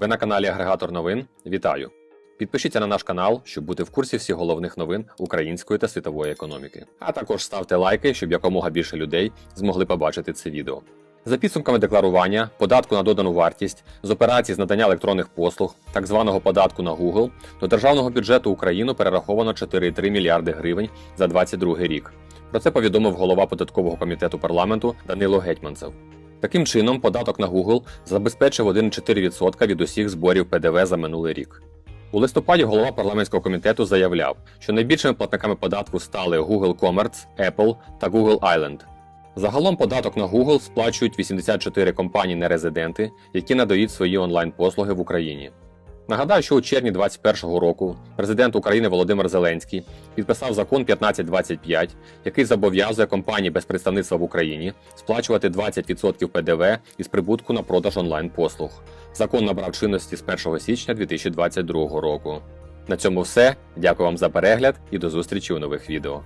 Ви на каналі Агрегатор новин. Вітаю! Підпишіться на наш канал, щоб бути в курсі всіх головних новин української та світової економіки. А також ставте лайки, щоб якомога більше людей змогли побачити це відео. За підсумками декларування, податку на додану вартість, з операцій з надання електронних послуг, так званого податку на Google, до державного бюджету України перераховано 4,3 мільярди гривень за 2022 рік. Про це повідомив голова податкового комітету парламенту Данило Гетьманцев. Таким чином, податок на Google забезпечив 1,4% від усіх зборів ПДВ за минулий рік. У листопаді голова парламентського комітету заявляв, що найбільшими платниками податку стали Google Commerce, Apple та Google Island. Загалом податок на Google сплачують 84 компанії нерезиденти, які надають свої онлайн-послуги в Україні. Нагадаю, що у червні 2021 року президент України Володимир Зеленський підписав закон 1525, який зобов'язує компанії без представництва в Україні сплачувати 20% ПДВ із прибутку на продаж онлайн-послуг. Закон набрав чинності з 1 січня 2022 року. На цьому все. Дякую вам за перегляд і до зустрічі у нових відео.